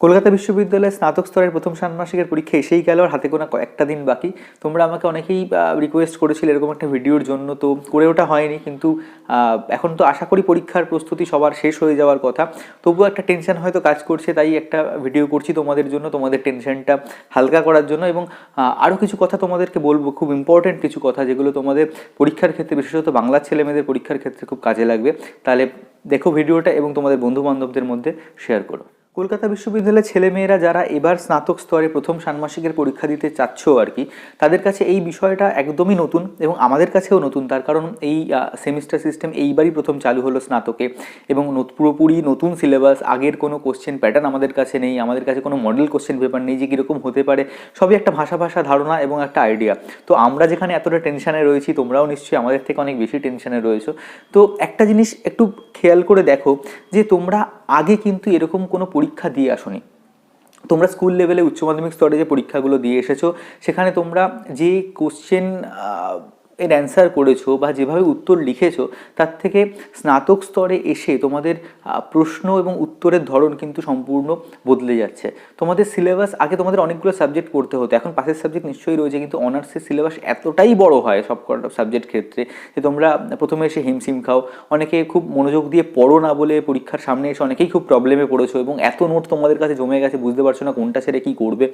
কলকাতা বিশ্ববিদ্যালয়ের স্নাতক স্তরের প্রথম ষান্মাসিকের পরীক্ষা এসেই গেল, আর হাতে গোনা কয়েকটা দিন বাকি। তোমরা আমাকে অনেকেই রিকোয়েস্ট করেছিলে এরকম একটা ভিডিওর জন্য, তো করে ওটা হয়নি, কিন্তু এখন তো আশা করি পরীক্ষার প্রস্তুতি সবার শেষ হয়ে যাওয়ার কথা। তবুও একটা টেনশন হয়তো কাজ করছে, তাই একটা ভিডিও করছি তোমাদের জন্য, তোমাদের টেনশনটা হালকা করার জন্য, এবং আরও কিছু কথা তোমাদেরকে বলব, খুব ইম্পর্টেন্ট কিছু কথা, যেগুলো তোমাদের পরীক্ষার ক্ষেত্রে, বিশেষত বাংলার ছেলেমেয়েদের পরীক্ষার ক্ষেত্রে খুব কাজে লাগবে। তাহলে দেখো ভিডিওটা এবং তোমাদের বন্ধু বান্ধবদের মধ্যে শেয়ার করো। কলকাতা বিশ্ববিদ্যালয়ের ছেলেমেয়েরা যারা এবার স্নাতক স্তরে প্রথম ষান্মাসিকের পরীক্ষা দিতে চাচ্ছ আর কি, তাদের কাছে এই বিষয়টা একদমই নতুন এবং আমাদের কাছেও নতুন। তার কারণ এই সেমিস্টার সিস্টেম এইবারই প্রথম চালু হলো স্নাতকে এবং পুরোপুরি নতুন সিলেবাস আগের কোনো কোশ্চেন প্যাটার্ন আমাদের কাছে নেই, আমাদের কাছে কোনো মডেল কোশ্চেন পেপার নেই যে কীরকম হতে পারে, সবই একটা ভাষা ভাষা ধারণা এবং একটা আইডিয়া তো আমরা যেখানে এতটা টেনশানে রয়েছি, তোমরাও নিশ্চয়ই আমাদের থেকে অনেক বেশি টেনশানে রয়েছো। তো একটা জিনিস একটু খেয়াল করে দেখো যে তোমরা আগে কিন্তু এরকম কোনো পরীক্ষা দিয়ে আসনি। তোমরা স্কুল লেভেলে উচ্চ মাধ্যমিক স্তরে যে পরীক্ষাগুলো দিয়ে এসেছ, সেখানে তোমরা যে কোশ্চেন এর অ্যান্সার করেছ বা যেভাবে উত্তর লিখেছো, তার থেকে স্নাতক স্তরে এসে তোমাদের প্রশ্ন এবং উত্তরের ধরন কিন্তু সম্পূর্ণ বদলে যাচ্ছে। তোমাদের সিলেবাস আগে তোমাদের অনেকগুলো সাবজেক্ট পড়তে হতো, এখন পাশের সাবজেক্ট নিশ্চয়ই রয়েছে, কিন্তু অনার্সের সিলেবাস এতটাই বড় হয় সব কটা সাবজেক্ট ক্ষেত্রে, যে তোমরা প্রথমে এসে হিমসিম খাও। অনেকে খুব মনোযোগ দিয়ে পড়ো না বলে পরীক্ষার সামনে এসে অনেকেই খুব প্রবলেমে পড়েছো এবং এত নোট তোমাদের কাছে জমে গেছে, বুঝতে পারছ না কোনটা ছেড়ে কী করবে।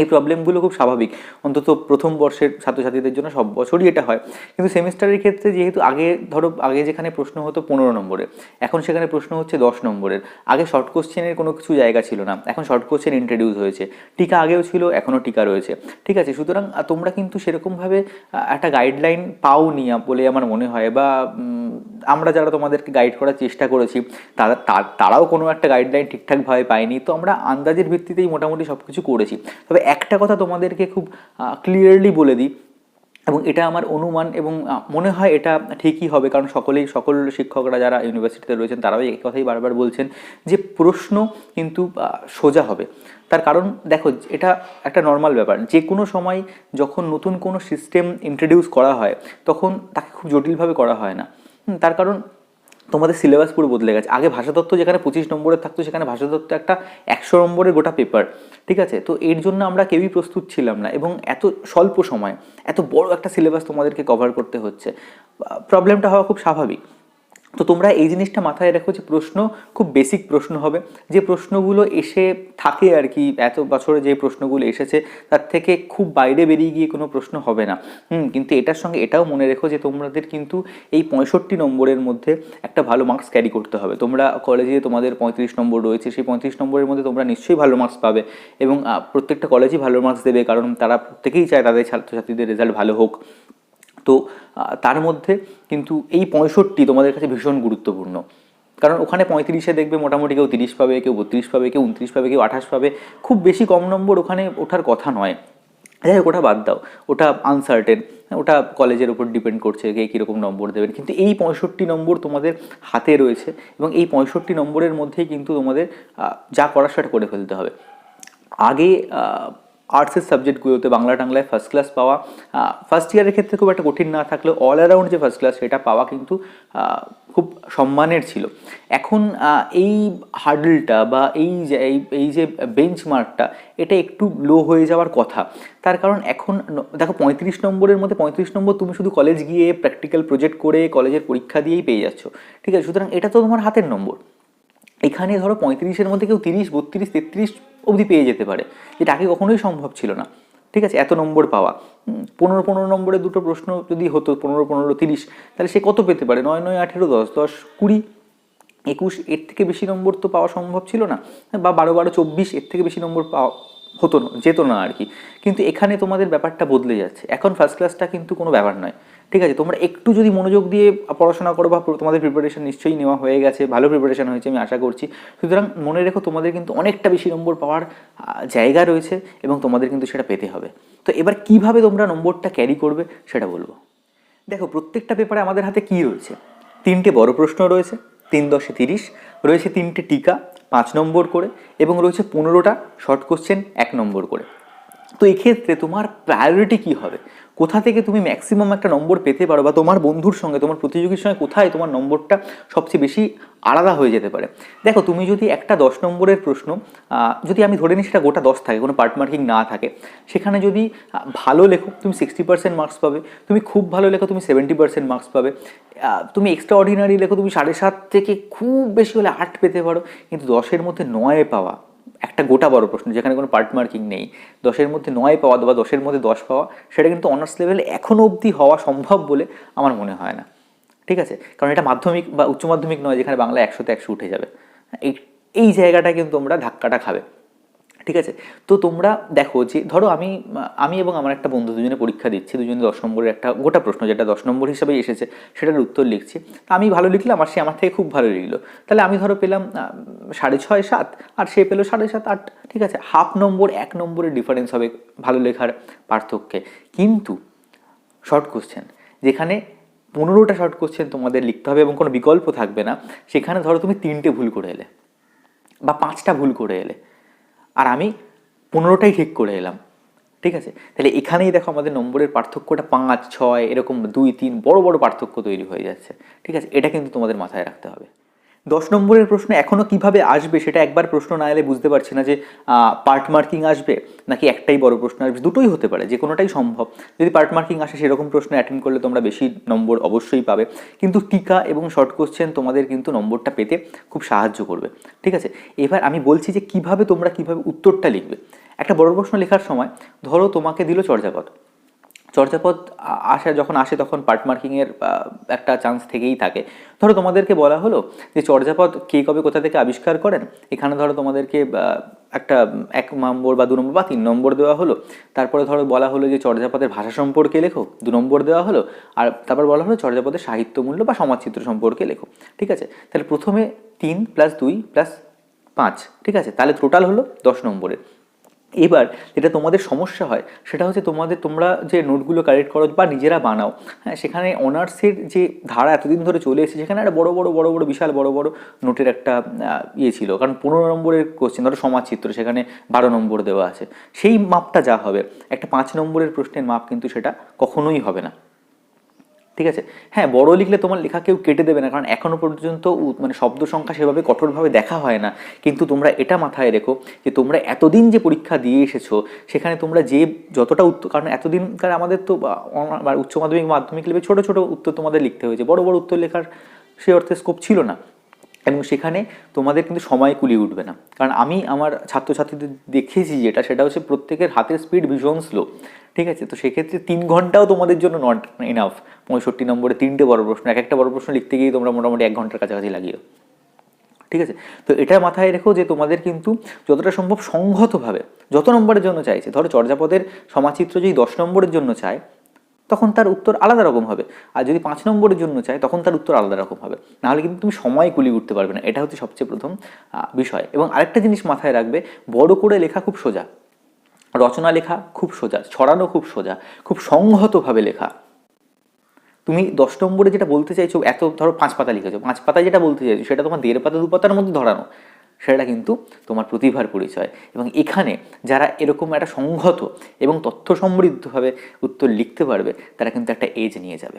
এই প্রবলেমগুলো খুব স্বাভাবিক। অন্তত প্রথম বর্ষের ছাত্রছাত্রীদের জন্য সব বছরই এটা হয়। কিন্তু সেমিস্টারের ক্ষেত্রে যেহেতু আগে, ধরো, আগে যেখানে প্রশ্ন হতো পনেরো নম্বরে, এখন সেখানে প্রশ্ন হচ্ছে দশ নম্বরের। আগে শর্ট কোশ্চেনের কোনো কিছু জায়গা ছিল না। এখন শর্ট কোশ্চেন ইন্ট্রোডিউস হয়েছে। টিকা আগেও ছিল, এখনও টিকা রয়েছে। ঠিক আছে, সুতরাং তোমরা কিন্তু সেরকমভাবে একটা গাইডলাইন পাওনি বলে আমার মনে হয় বা আমরা যারা তোমাদেরকে গাইড করার চেষ্টা করেছি, তারা তারাও কোনো একটা গাইডলাইন ঠিকঠাকভাবে পায়নি। তো আমরা আন্দাজের ভিত্তিতেই মোটামুটি সব কিছু করেছি। তবে একটা কথা তোমাদেরকে খুব ক্লিয়ারলি বলে দিই, এবং এটা আমার অনুমান এবং মনে হয় এটা ঠিকই হবে, কারণ সকলেই, সকল শিক্ষকরা যারা ইউনিভার্সিটিতে রয়েছেন, তারাও এই কথাই বারবার বলছেন যে প্রশ্ন কিন্তু সোজা হবে। তার কারণ দেখো, এটা একটা নর্মাল ব্যাপার। যে কোনো সময় যখন নতুন কোনো সিস্টেম ইন্ট্রোডিউস করা হয়, তখন তাকে খুব জটিলভাবে করা হয় না। তার কারণ তোমাদের সিলেবাস পুরো বদলে গেছে। আগে ভাষাতত্ত্ব যেখানে পঁচিশ নম্বরের থাকতো, সেখানে ভাষাতত্ত্ব একটা একশো নম্বরের গোটা পেপার ঠিক আছে? তো এর জন্য আমরা কেউই প্রস্তুত ছিলাম না এবং এত স্বল্প সময়, এত বড় একটা সিলেবাস তোমাদেরকে কভার করতে হচ্ছে। প্রবলেমটা হওয়া খুব স্বাভাবিক। তো তোমরা এই জিনিসটা মাথায় রাখো যে প্রশ্ন খুব বেসিক প্রশ্ন হবে। যে প্রশ্নগুলো এসে থাকে আর কি, এত বছরে যে প্রশ্নগুলো এসেছে, তার থেকে খুব বাইরে বেরিয়ে গিয়ে কোনো প্রশ্ন হবে না। হুম, কিন্তু এটার সঙ্গে এটাও মনে রেখো যে তোমাদের কিন্তু এই পঁয়ষট্টি নম্বরের মধ্যে একটা ভালো মার্কস ক্যারি করতে হবে। তোমরা কলেজে তোমাদের পঁয়ত্রিশ নম্বর রয়েছে, সেই পঁয়ত্রিশ নম্বরের মধ্যে তোমরা নিশ্চয়ই ভালো মার্কস পাবে এবং প্রত্যেকটা কলেজই ভালো মার্কস দেবে, কারণ তারা প্রত্যেকেই চায় তাদের ছাত্রছাত্রীদের রেজাল্ট ভালো হোক। তো তার মধ্যে কিন্তু এই পঁয়ষট্টি তোমাদের কাছে ভীষণ গুরুত্বপূর্ণ। কারণ ওখানে পঁয়ত্রিশে দেখবে মোটামুটি কেউ তিরিশ পাবে, কেউ বত্রিশ পাবে, কেউ উনত্রিশ পাবে, কেউ আঠাশ পাবে। খুব বেশি কম নম্বর ওখানে ওঠার কথা নয়। যাই হোক ওটা বাদ দাও। ওটা আনসার্টেন ওটা কলেজের উপর ডিপেন্ড করছে কে কীরকম নম্বর দেবেন। কিন্তু এই পঁয়ষট্টি নম্বর তোমাদের হাতে রয়েছে এবং এই পঁয়ষট্টি নম্বরের মধ্যেই কিন্তু তোমাদের যা করার সেটা করে ফেলতে হবে। আগে আর্টসের সাবজেক্টগুলোতে বাংলা টাংলায় ফার্স্ট ক্লাস পাওয়া। ফার্স্ট ইয়ারের ক্ষেত্রে খুব একটা কঠিন না থাকলেও অল অ্যারাউন্ড যে ফার্স্ট ক্লাস সেটা পাওয়া কিন্তু খুব সম্মানের ছিল। এখন এই হার্ডলটা বা এই যে, এই- যে বেঞ্চমার্কটা এটা একটু লো হয়ে যাওয়ার কথা। তার কারণ এখন দেখো পঁয়ত্রিশ নম্বরের মধ্যে পঁয়ত্রিশ নম্বর তুমি শুধু কলেজ গিয়ে প্র্যাকটিক্যাল প্রজেক্ট করে কলেজের পরীক্ষা দিয়েই পেয়ে যাচ্ছ। ঠিক আছে? সুতরাং এটা তো তোমার হাতের নম্বর। এখানে ধরো পঁয়ত্রিশের মধ্যে কেউ তিরিশ, বত্রিশ, তেত্রিশ অবধি পেয়ে যেতে পারে। যেটা আগে কখনোই সম্ভব ছিল না। ঠিক আছে? এত নম্বর পাওয়া। পনেরো পনেরো নম্বরে দুটো প্রশ্ন যদি হতো, পনেরো পনেরো তিরিশ, তাহলে সে কত পেতে পারে? নয় নয় আঠেরো দশ দশ কুড়ি, একুশ, এর থেকে বেশি নম্বর তো পাওয়া সম্ভব ছিল না। বা বারো বারো চব্বিশ, এর থেকে বেশি নম্বর পাওয়া হতো না, যেত না আর কি। কিন্তু এখানে তোমাদের ব্যাপারটা বদলে যাচ্ছে। এখন ফার্স্ট ক্লাসটা কিন্তু কোনো ব্যাপার নয়। ঠিক আছে, তোমরা একটু যদি মনোযোগ দিয়ে পড়াশোনা করো বা তোমাদের প্রিপারেশন নিশ্চয়ই নেওয়া হয়ে গেছে, ভালো প্রিপারেশন হয়েছে আমি আশা করছি। সুতরাং মনে রেখো তোমাদের কিন্তু অনেকটা বেশি নম্বর পাওয়ার জায়গা রয়েছে এবং তোমাদের কিন্তু সেটা পেতে হবে। তো এবার কীভাবে তোমরা নম্বরটা ক্যারি করবে সেটা বলব। দেখো, প্রত্যেকটা পেপারে আমাদের হাতে কি রয়েছে? তিনটে বড় প্রশ্ন রয়েছে, তিন দশে তিরিশ, রয়েছে তিনটে টিকা, পাঁচ নম্বর করে, এবং রয়েছে পনেরোটা শর্ট কোশ্চেন এক নম্বর করে। তো এক্ষেত্রে তোমার প্রায়োরিটি কি হবে? কোথা থেকে তুমি ম্যাক্সিমাম একটা নম্বর পেতে পারো বা তোমার বন্ধুর সঙ্গে, তোমার প্রতিযোগীর সঙ্গে কোথায় তোমার নম্বরটা সবচেয়ে বেশি আলাদা হয়ে যেতে পারে? দেখো, তুমি যদি একটা দশ নম্বরের প্রশ্ন যদি আমি ধরে নিই সেটা গোটা দশ থাকে, কোনো পার্ট মার্কিং না থাকে, সেখানে যদি ভালো লেখো তুমি সিক্সটি পার্সেন্ট মার্কস পাবে, তুমি খুব ভালো লেখো তুমি সেভেন্টি পার্সেন্ট মার্কস পাবে তুমি এক্সট্রা অর্ডিনারি লেখো তুমি সাড়ে সাত থেকে খুব বেশি হলে আট পেতে পারো, কিন্তু দশের মধ্যে নয় পাওয়া একটা গোটা বড় প্রশ্ন, যেখানে কোনো পার্ট মার্কিং নেই। দশের মধ্যে নয় পাওয়া বা দশের মধ্যে দশ পাওয়া, সেটা কিন্তু অনার্স লেভেলে এখনও অবধি হওয়া সম্ভব বলে আমার মনে হয় না। ঠিক আছে? কারণ এটা মাধ্যমিক বা উচ্চ মাধ্যমিক নয়, যেখানে বাংলা একশোতে একশো উঠে যাবে। এই এই জায়গাটা কিন্তু তোমরা ধাক্কাটা খাবে। ঠিক আছে? তো তোমরা দেখো যে, ধরো আমি আমি এবং আমার একটা বন্ধু দুজনে পরীক্ষা দিচ্ছি, দুজনে দশ নম্বরের একটা, গোটা প্রশ্ন যেটা দশ নম্বর হিসাবে এসেছে, সেটার উত্তর লিখছি। তা আমি ভালো লিখলাম আর সে আমার থেকে খুব ভালো লিখলো। তাহলে আমি ধরো পেলাম সাড়ে ছয়, সাত, আর সে পেল সাড়ে সাত, আট, ঠিক আছে? হাফ নম্বর, এক নম্বরের ডিফারেন্স হবে ভালো লেখার পার্থক্যে। কিন্তু শর্ট কোশ্চেন যেখানে পনেরোটা শর্ট কোশ্চেন তোমাদের লিখতে হবে এবং কোনো বিকল্প থাকবে না, সেখানে ধরো তুমি তিনটে ভুল করে এলে বা পাঁচটা ভুল করে এলে। আর আমি পনেরোটাই ঠিক করে এলাম। ঠিক আছে? তাহলে এখানেই দেখো আমাদের নম্বরের পার্থক্যটা পাঁচ, ছয়, এরকম দুই, তিন বড় বড় পার্থক্য তৈরি হয়ে যাচ্ছে। ঠিক আছে? এটা কিন্তু তোমাদের মাথায় রাখতে হবে। দশ নম্বরের প্রশ্ন এখনও কীভাবে আসবে সেটা একবার প্রশ্ন না এলে বুঝতে পারছি না যে পার্ট মার্কিং আসবে নাকি একটাই বড় প্রশ্ন আসবে। দুটোই হতে পারে, যে কোনোটাই সম্ভব। যদি পার্ট মার্কিং আসে সেরকম প্রশ্ন অ্যাটেন্ড করলে তোমরা বেশি নম্বর অবশ্যই পাবে। কিন্তু টিকা এবং শর্ট কোশ্চেন তোমাদের কিন্তু নম্বরটা পেতে খুব সাহায্য করবে। ঠিক আছে? এবার আমি বলছি যে কীভাবে তোমরা কীভাবে উত্তরটা লিখবে। একটা বড় প্রশ্ন লেখার সময় ধরো তোমাকে দিল চর্যাপদ। চর্যাপদ আ- আসা, যখন আসে তখন পার্ট মার্কিংয়ের একটা চান্স থেকেই থাকে। ধরো তোমাদেরকে বলা হলো যে চর্যাপদ কে কবে কোথা থেকে আবিষ্কার করেন? এখানে ধরো তোমাদেরকে একটা, এক নম্বর বা দু নম্বর বা তিন নম্বর দেওয়া হলো। তারপরে ধরো বলা হলো যে চর্যাপদের ভাষা সম্পর্কে লেখো, দু নম্বর দেওয়া হলো। আর তারপর বলা হলো চর্যাপদের সাহিত্য মূল্য বা সমাজচিত্র সম্পর্কে লেখো। ঠিক আছে? তাহলে প্রথমে তিন প্লাস দুই প্লাস পাঁচ। ঠিক আছে? তাহলে টোটাল হলো দশ নম্বরের। এবার যেটা তোমাদের সমস্যা হয়, সেটা হচ্ছে তোমাদের, তোমরা যে নোটগুলো কালেক্ট করো বা নিজেরা বানাও হ্যাঁ সেখানে অনার্সের যে ধারা এতদিন ধরে চলে এসেছে, সেখানে একটা বড় বড় বড় বড়, বিশাল, বড় বড় নোটের একটা ইয়ে ছিল। কারণ পনেরো নম্বরের কোশ্চেন ধরো সমাজচিত্র সেখানে বারো নম্বর দেওয়া আছে। সেই মাপটা যা হবে, একটা পাঁচ নম্বরের প্রশ্নের মাপ কিন্তু সেটা কখনোই হবে না। ঠিক আছে? হ্যাঁ বড় লিখলে তোমার লেখা কেউ কেটে দেবে না কারণ এখনও পর্যন্ত মানে শব্দ সংখ্যা সেভাবে কঠোরভাবে দেখা হয় না। কিন্তু তোমরা এটা মাথায় রেখো যে তোমরা এতদিন যে পরীক্ষা দিয়ে এসেছ সেখানে তোমরা যে যতটা উত্তর কারণ এতদিনকার আমাদের তো আহ, উচ্চ মাধ্যমিক মাধ্যমিক লেভেল ছোটো ছোটো উত্তর তোমাদের লিখতে হয়েছে। বড় বড় উত্তর লেখার সে অর্থে স্কোপ ছিল না। এবং সেখানে তোমাদের কিন্তু সময় কুলিয়ে উঠবে না। কারণ আমি আমার ছাত্রছাত্রীদের দেখেছি যেটা, সেটা হচ্ছে প্রত্যেকের হাতের স্পিড ভীষণ স্লো ঠিক আছে? তো সেক্ষেত্রে তিন ঘন্টাও তোমাদের জন্য নট ইনাফ পঁয়ষট্টি নম্বরে তিনটে বড় প্রশ্ন, এক একটা বড় প্রশ্ন লিখতে গিয়ে তোমরা মোটামুটি এক ঘণ্টার কাছাকাছি লাগিও ঠিক আছে? তো এটা মাথায় রেখো যে তোমাদের কিন্তু যতটা সম্ভব সংহতভাবে, যত নম্বরের জন্য চাইছে, ধরো চর্যাপদের সমাচিত্র যদি দশ নম্বরের জন্য চায় তখন তার উত্তর আলাদা রকম হবে। আর যদি পাঁচ নম্বরের জন্য চায়, তখন তার উত্তর আলাদা রকম হবে। নাহলে কিন্তু তুমি সময় কুলি উঠতে পারবে না। এটা হচ্ছে সবচেয়ে প্রথম বিষয়। এবং আরেকটা জিনিস মাথায় রাখবে, বড় করে লেখা খুব সোজা। রচনা লেখা খুব সোজা। ছড়ানো খুব সোজা। খুব সংহতভাবে লেখা। তুমি দশ নম্বরে যেটা বলতে চাইছো, এত ধরো পাঁচ পাতা লিখেছো। পাঁচ পাতায় যেটা বলতে চাইছো, সেটা তোমার দেড় পাতা, দু পাতার মধ্যে ধরানো। সেটা কিন্তু তোমার প্রতিভার পরিচয়। এবং এখানে যারা এরকম একটা সংহত এবং তথ্য সমৃদ্ধভাবে উত্তর লিখতে পারবে, তারা কিন্তু একটা এজ নিয়ে যাবে।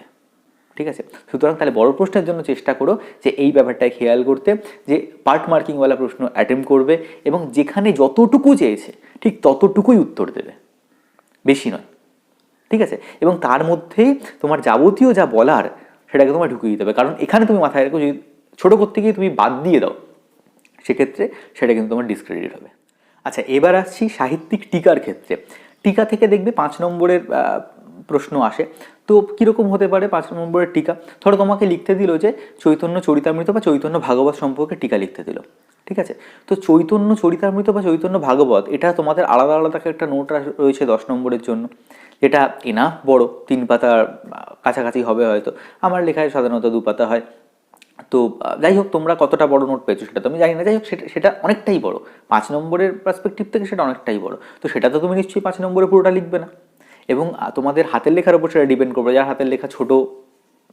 ঠিক আছে? সুতরাং তাহলে বড় প্রশ্নের জন্য চেষ্টা করো যে এই ব্যাপারটায় খেয়াল করতে, যে পার্ট মার্কিংওয়ালা প্রশ্ন অ্যাটেম্প করবে এবং যেখানে যতটুকু চেয়েছে, ঠিক ততটুকুই উত্তর দেবে। বেশি নয়। ঠিক আছে? এবং তার মধ্যেই তোমার যাবতীয় যা বলার, সেটাকে তোমার ঢুকিয়ে দিতে হবে। কারণ এখানে তুমি মাথায় রেখো যদি ছোটো করতে গিয়ে তুমি বাদ দিয়ে দাও। সেক্ষেত্রে সেটা কিন্তু তোমার ডিসক্রেডিট হবে। আচ্ছা এবার আসছি সাহিত্যিক টিকার ক্ষেত্রে। টিকা থেকে দেখবে পাঁচ নম্বরের প্রশ্ন আসে। তো কীরকম হতে পারে পাঁচ নম্বরের টিকা? ধরো তোমাকে লিখতে দিল যে চৈতন্য চরিতামৃত বা চৈতন্য ভাগবত সম্পর্কে টিকা লিখতে দিল। ঠিক আছে? তো চৈতন্য চরিতামৃত বা চৈতন্য ভাগবত, এটা তোমাদের আলাদা আলাদা একটা নোট রয়েছে দশ নম্বরের জন্য। এটা এনাফ বড়, তিন পাতার কাছাকাছি হবে হয়তো। আমার লেখায় সাধারণত দু পাতা হয়। তো, যাই হোক, তোমরা কতটা বড় নোট পেয়েছ সেটা তো আমি জানি না। যাই হোক, সেটা সেটা অনেকটাই বড়। পাঁচ নম্বরের পার্সপেক্টিভ থেকে সেটা অনেকটাই বড়। তো সেটা তো তুমি নিশ্চয়ই পাঁচ নম্বরে পুরোটা লিখবে না। এবং তোমাদের হাতের লেখার উপর সেটা ডিপেন্ড করবে। যার হাতের লেখা ছোটো,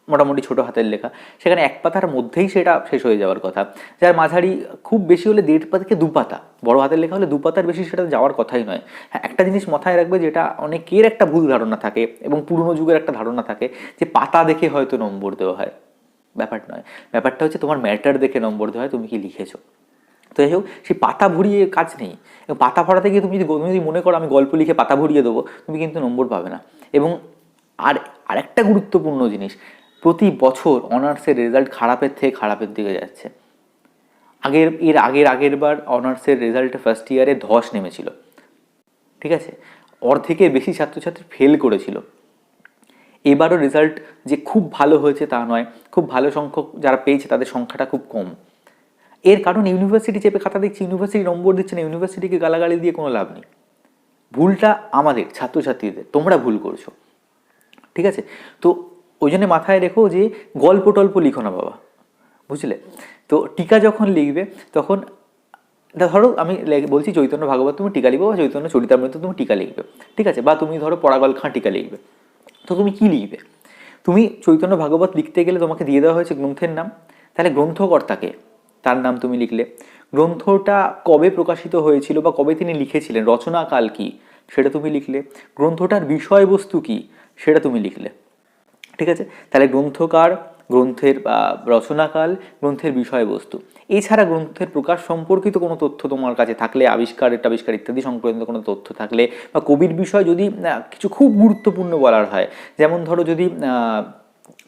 মোটামুটি ছোট হাতের লেখা, সেখানে এক পাতার মধ্যেই সেটা শেষ হয়ে যাওয়ার কথা। যার মাঝারি খুব বেশি হলে দেড় পাতা থেকে দু পাতা। বড় হাতের লেখা হলে দু পাতার বেশি সেটা যাওয়ার কথাই নয়। হ্যাঁ একটা জিনিস মাথায় রাখবে যেটা অনেকের একটা ভুল ধারণা থাকে এবং পুরনো যুগের একটা ধারণা থাকে যে পাতা দেখে হয়তো নম্বর দেওয়া হয়। ব্যাপার নয়। ব্যাপারটা হচ্ছে তোমার ম্যাটার দেখে নম্বর দেওয়া হয় তুমি কি লিখেছো। তো যাই হোক সেই পাতা ভরিয়ে কাজ নেই। এবং পাতা ভরাতে গিয়ে তুমি যদি তুমি যদি মনে করো আমি গল্প লিখে পাতা ভরিয়ে দেবো, তুমি কিন্তু নম্বর পাবে না। এবং আর, আরেকটা গুরুত্বপূর্ণ জিনিস, প্রতি বছর অনার্সের রেজাল্ট খারাপের থেকে খারাপের দিকে যাচ্ছে। আগের, এর আগের আগের বার অনার্সের রেজাল্টে ফার্স্ট ইয়ারে ধস নেমেছিল। ঠিক আছে? অর্ধেকের বেশি ছাত্রছাত্রী ফেল করেছিল। এবারও রেজাল্ট যে খুব ভালো হয়েছে তা নয়। খুব ভালো সংখ্যক যারা পেয়েছে তাদের সংখ্যাটা খুব কম। এর কারণ ইউনিভার্সিটি চেপে খাতা দিচ্ছে ইউনিভার্সিটি নম্বর দিচ্ছে না ইউনিভার্সিটিকে গালাগালি দিয়ে কোনো লাভ নেই। ভুলটা আমাদের, ছাত্রছাত্রীদের, তোমরা ভুল করছ। ঠিক আছে? তো ওই জন্য মাথায় রেখো যে গল্প টল্প লিখো না বাবা। বুঝলে? তো টিকা যখন লিখবে, তখন ধরো আমি বলছি চৈতন্য ভাগবত, তুমি টিকা লিখবে বা চৈতন্য চরিতামৃত, তুমি টিকা লিখবে। ঠিক আছে? বা তুমি ধরো পরাগল খাঁ টিকা লিখবে। তো তুমি কি লিখবে? তুমি চৈতন্য ভাগবত লিখতে গেলে তোমাকে দিয়ে দেওয়া হয়েছে গ্রন্থের নাম। তাহলে গ্রন্থকর্তাকে তার নাম তুমি লিখলে। গ্রন্থটা কবে প্রকাশিত হয়েছিল বা কবে তিনি লিখেছিলেন রচনাকাল কি, সেটা তুমি লিখলে। গ্রন্থটার বিষয়বস্তু কি, সেটা তুমি লিখলে। ঠিক আছে? তাহলে গ্রন্থকার গ্রন্থের রচনাকাল, গ্রন্থের বিষয়বস্তু। এছাড়া গ্রন্থের প্রকাশ সম্পর্কিত কোনো তথ্য তোমার কাছে থাকলে আবিষ্কার আবিষ্কার ইত্যাদি সংক্রান্ত কোনো তথ্য থাকলে বা কবির বিষয় যদি কিছু খুব গুরুত্বপূর্ণ বলার হয়, যেমন ধরো যদি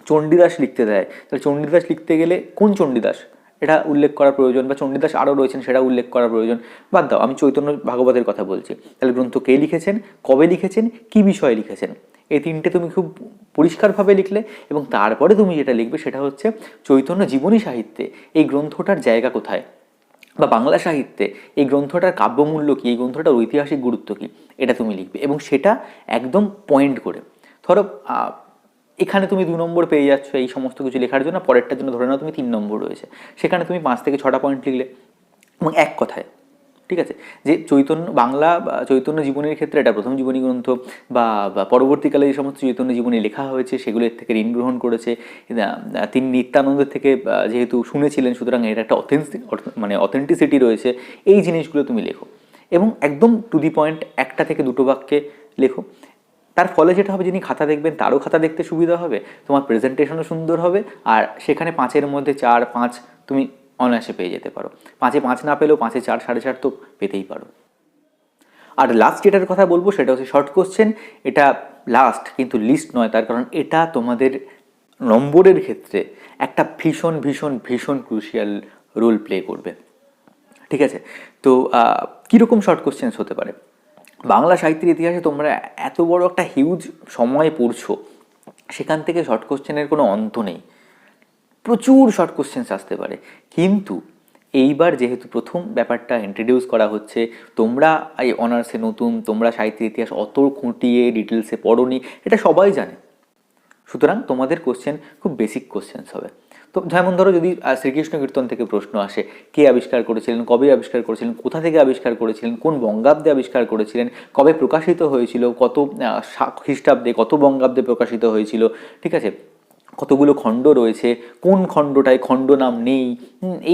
চণ্ডীদাস লিখতে দেয়, তাহলে চণ্ডীদাস লিখতে গেলে কোন চণ্ডীদাস? এটা উল্লেখ করা প্রয়োজন বা চণ্ডীদাস আরও রয়েছেন, সেটা উল্লেখ করা প্রয়োজন। বাদ দাও, আমি চৈতন্য ভাগবতের কথা বলছি। তাহলে গ্রন্থ কে লিখেছেন? কবে লিখেছেন? কি বিষয়ে লিখেছেন? এই তিনটে তুমি খুব পরিষ্কারভাবে লিখলে এবং তারপরে তুমি যেটা লিখবে সেটা হচ্ছে চৈতন্য জীবনী সাহিত্যে এই গ্রন্থটার জায়গা কোথায়? বা বাংলা সাহিত্যে এই গ্রন্থটার কাব্যমূল্য কী? এই গ্রন্থটার ঐতিহাসিক গুরুত্ব কী? এটা তুমি লিখবে এবং সেটা একদম পয়েন্ট করে। ধরো এখানে তুমি দু নম্বর পেয়ে যাচ্ছ এই সমস্ত কিছু লেখার জন্য, পরেরটার জন্য ধরে নাও তুমি তিন নম্বর রয়েছে। সেখানে তুমি পাঁচ থেকে ছটা পয়েন্ট লিখলে এবং এক কথায় ঠিক আছে? যে চৈতন্য, বাংলা চৈতন্য জীবনের ক্ষেত্রে এটা প্রথম জীবনী গ্রন্থ বা পরবর্তীকালে যে সমস্ত চৈতন্য জীবনী লেখা হয়েছে সেগুলোর থেকে ঋণ গ্রহণ করেছে। তিনি নিত্যানন্দের থেকে যেহেতু শুনেছিলেন, সুতরাং এর একটা অথেন্টিক মানে অথেন্টিসিটি রয়েছে। এই জিনিসগুলো তুমি লেখো। এবং একদম টু দি পয়েন্ট একটা থেকে দুটো বাক্যে লেখো। তার ফলে যেটা হবে, যিনি খাতা দেখবেন, তারও খাতা দেখতে সুবিধা হবে, তোমার প্রেজেন্টেশনও সুন্দর হবে, আর সেখানে পাঁচের মধ্যে চার, পাঁচ তুমি অনায়াসে পেয়ে যেতে পারো। পাঁচে পাঁচ না পেলেও পাঁচে চার, সাড়ে চার তো পেতেই পারো। আর লাস্ট যেটার কথা বলব সেটা হচ্ছে শর্ট কোশ্চেন এটা লাস্ট কিন্তু লিস্ট নয়, তার কারণ এটা তোমাদের নম্বরের ক্ষেত্রে একটা ভীষণ ভীষণ ভীষণ ক্রুশিয়াল রোল প্লে করবে। ঠিক আছে? তো কীরকম শর্ট কোশ্চেন্স হতে পারে? বাংলা সাহিত্যের ইতিহাসে তোমরা এত বড় একটা হিউজ সময় পড়ছো, সেখান থেকে শর্ট কোশ্চেনের কোনো অন্ত নেই। প্রচুর শর্ট কোশ্চেন্স আসতে পারে। কিন্তু এইবার যেহেতু প্রথম ব্যাপারটা ইন্ট্রোডিউস করা হচ্ছে, তোমরা এই অনার্সে নতুন, তোমরা সাহিত্যের ইতিহাস অত খুঁটিয়ে ডিটেলসে পড়োনি, এটা সবাই জানে। সুতরাং তোমাদের কোশ্চেন খুব বেসিক কোশ্চেন্স হবে। তো যেমন ধরো যদি শ্রীকৃষ্ণ কীর্তন থেকে প্রশ্ন আসে, কে আবিষ্কার করেছিলেন, কবে আবিষ্কার করেছিলেন, কোথা থেকে আবিষ্কার করেছিলেন, কোন বঙ্গাব্দে আবিষ্কার করেছিলেন, কবে প্রকাশিত হয়েছিল, কত খ্রিস্টাব্দে কত বঙ্গাব্দে প্রকাশিত হয়েছিল, ঠিক আছে? কতগুলো খণ্ড রয়েছে, কোন খণ্ডটায় খণ্ড নাম নেই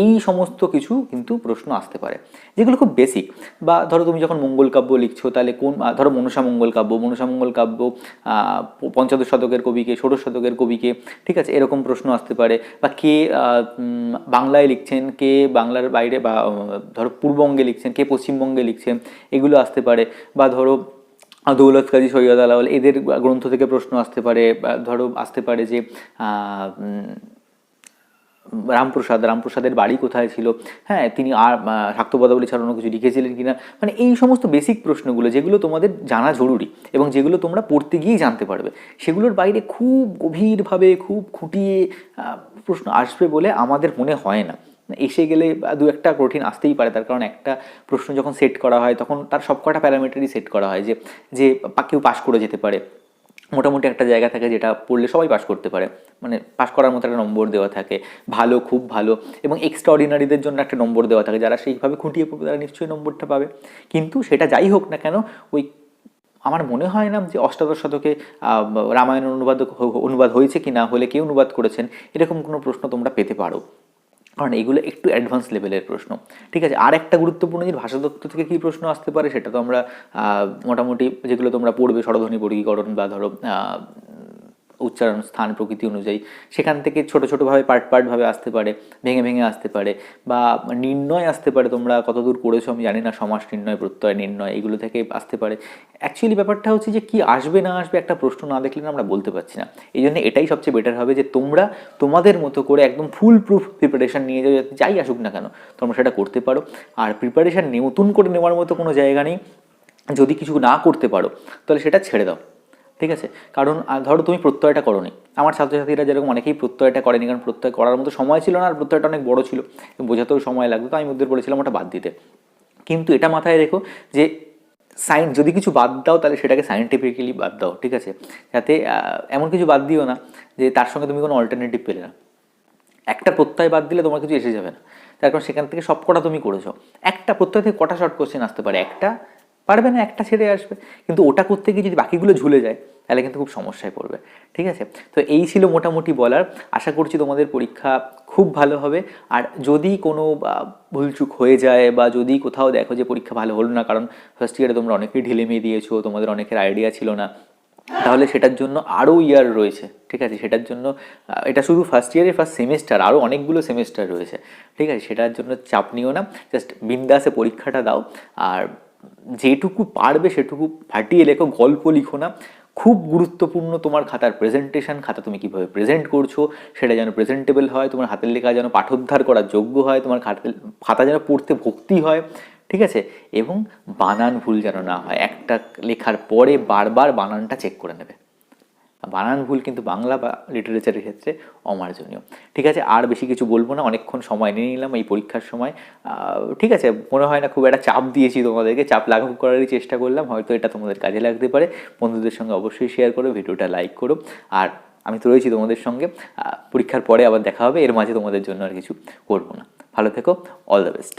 এই সমস্ত কিছু কিন্তু প্রশ্ন আসতে পারে। যেগুলো খুব বেসিক বা ধরো তুমি যখন মঙ্গল কাব্য লিখছো, তাহলে কোন ধরো মনসা মঙ্গল কাব্য, মনসা মঙ্গল কাব্য পঞ্চদশ শতকের কবিকে, ষোড়শ শতকের কবিকে, ঠিক আছে, এরকম প্রশ্ন আসতে পারে, বা কে বাংলায় লিখছেন, কে বাংলার বাইরে, বা ধরো পূর্ববঙ্গে লিখছেন, কে পশ্চিমবঙ্গে লিখছেন, এগুলো আসতে পারে, বা ধরো দৌলত কাজী সৈয়দ আলাওয়াল এদের গ্রন্থ থেকে প্রশ্ন আসতে পারে ধরো আসতে পারে যে রামপ্রসাদ, রামপ্রসাদের বাড়ি কোথায় ছিল? হ্যাঁ তিনি আর শাক্তপদাবলী ছাড়া অন্য কিছু লিখেছিলেন কিনা? মানে এই সমস্ত বেসিক প্রশ্নগুলো, যেগুলো তোমাদের জানা জরুরি এবং যেগুলো তোমরা পড়তে গিয়েই জানতে পারবে, সেগুলোর বাইরে খুব গভীরভাবে, খুব খুঁটিয়ে প্রশ্ন আসবে বলে আমাদের মনে হয় না। এসে গেলে দু একটা কঠিন আসতেই পারে। তার কারণ একটা প্রশ্ন যখন সেট করা হয়, তখন তার সবকটা প্যারামিটারই সেট করা হয় যে যে কেউ পাশ করে যেতে পারে। মোটামুটি একটা জায়গা থাকে যেটা পড়লে সবাই পাস করতে পারে। মানে পাস করার মতো একটা নম্বর দেওয়া থাকে, ভালো, খুব ভালো এবং এক্সট্রা অর্ডিনারিদের জন্য একটা নম্বর দেওয়া থাকে, যারা সেইভাবে খুঁটিয়ে পড়বে, তারা নিশ্চয়ই নম্বরটা পাবে। কিন্তু সেটা যাই হোক না কেন, ওই আমার মনে হয় না যে অষ্টাদশ শতকে রামায়ণ অনুবাদ অনুবাদ হয়েছে কি না হলে কে অনুবাদ করেছেন, এরকম কোনো প্রশ্ন তোমরা পেতে পারো। কারণ এগুলো একটু অ্যাডভান্স লেভেলের প্রশ্ন। ঠিক আছে আর একটা গুরুত্বপূর্ণ জিনিস ভাষাতত্ত্ব থেকে কী প্রশ্ন আসতে পারে সেটা তো আমরা মোটামুটি যেগুলো তোমরা পড়বে, স্বরধ্বনি, বর্গীকরণ বা ধরো উচ্চারণ স্থান প্রকৃতি অনুযায়ী। সেখান থেকে ছোট ছোটোভাবে, পার্ট পার্টভাবে আসতে পারে, ভেঙে ভেঙে আসতে পারে বা নির্ণয় আসতে পারে। তোমরা কতদূর করেছ আমি জানি না, সমাস নির্ণয়, প্রত্যয় নির্ণয়, এগুলো থেকে আসতে পারে। অ্যাকচুয়ালি ব্যাপারটা হচ্ছে যে কি আসবে না আসবে একটা প্রশ্ন না দেখলে আমরা বলতে পারছি না। এই জন্য এটাই সবচেয়ে বেটার হবে যে তোমরা তোমাদের মতো করে একদম ফুল প্রুফ প্রিপারেশন নিয়ে যাও যাই আসুক না কেন, তোমরা সেটা করতে পারো। আর প্রিপারেশান নতুন করে নেওয়ার মতো কোনো জায়গা নেই। যদি কিছু না করতে পারো, তাহলে সেটা ছেড়ে দাও। ঠিক আছে? কারণ ধরো তুমি প্রত্যয়টা করোনি। আমার ছাত্রছাত্রীরা যেরকম অনেকেই প্রত্যয়টা করেনি, কারণ প্রত্যয় করার মতো সময় ছিল না, আর প্রত্যয়টা অনেক বড় ছিল। বোঝাতেও সময় লাগতো তো আমি মধ্যে বলেছিলাম ওটা বাদ দিতে। কিন্তু এটা মাথায় রেখো যে, সাইন যদি কিছু বাদ দাও, তাহলে সেটাকে সাইন্টিফিক্যালি বাদ দাও, ঠিক আছে? যাতে এমন কিছু বাদ দিও না যে তার সঙ্গে তুমি কোনো অল্টারনেটিভ পেলে না। একটা প্রত্যয় বাদ দিলে তোমার কিছু এসে যাবে না। তার কারণ সেখান থেকে সব কটা তুমি করেছ। একটা প্রত্যয় থেকে কটা শর্ট কোশ্চেন আসতে পারে? একটা পারবে না, একটা ছেড়ে আসবে। কিন্তু ওটা করতে গিয়ে যদি বাকিগুলো ঝুলে যায়, তাহলে কিন্তু খুব সমস্যায় পড়বে, ঠিক আছে? তো এই ছিল মোটামুটি বলার। আশা করছি তোমাদের পরীক্ষা খুব ভালো হবে। আর যদি কোনো ভুলচুক হয়ে যায় বা যদি কোথাও দেখো যে পরীক্ষা ভালো হলো না, কারণ ফার্স্ট ইয়ারে তোমরা অনেকেই ঢিলেমিয়ে দিয়েছ, তোমাদের অনেকের আইডিয়া ছিল না, তাহলে সেটার জন্য আরও ইয়ার রয়েছে, ঠিক আছে? সেটার জন্য এটা শুধু ফার্স্ট ইয়ারে ফার্স্ট সেমিস্টার আরও অনেকগুলো সেমিস্টার রয়েছে, ঠিক আছে? সেটার জন্য চাপ নিও না জাস্ট বিন্দাসে পরীক্ষাটা দাও। আর যেটুকু পারবে সেটুকু ফাটিয়ে লেখো গল্প লিখো না। খুব গুরুত্বপূর্ণ তোমার খাতার প্রেজেন্টেশন খাতা তুমি কীভাবে প্রেজেন্ট করছ, সেটা যেন প্রেজেন্টেবল হয়, তোমার হাতের লেখা যেন পাঠোদ্ধার করার যোগ্য হয়, তোমার খাতা খাতা যেন পড়তে ভক্তি হয়, ঠিক আছে? এবং বানান ভুল যেন না হয়। একটা লেখার পরে বারবার বানানটা চেক করে নেবে। বানান ভুল কিন্তু বাংলা বা লিটারেচারের ক্ষেত্রে অমার্জনীয়। ঠিক আছে, আর বেশি কিছু বলব না, অনেকক্ষণ সময় নিয়ে নিলাম এই পরীক্ষার সময়। ঠিক আছে, মনে হয় না খুব একটা চাপ দিয়েছি তোমাদেরকে, চাপ লাঘব করারই চেষ্টা করলাম, হয়তো এটা তোমাদের কাজে লাগতে পারে। বন্ধুদের সঙ্গে অবশ্যই শেয়ার করো, ভিডিওটা লাইক করো। আর আমি তো রয়েছি তোমাদের সঙ্গে পরীক্ষার পরে আবার দেখা হবে, এর মাঝে তোমাদের জন্য আর কিছু করব না। ভালো থেকো অল দ্য বেস্ট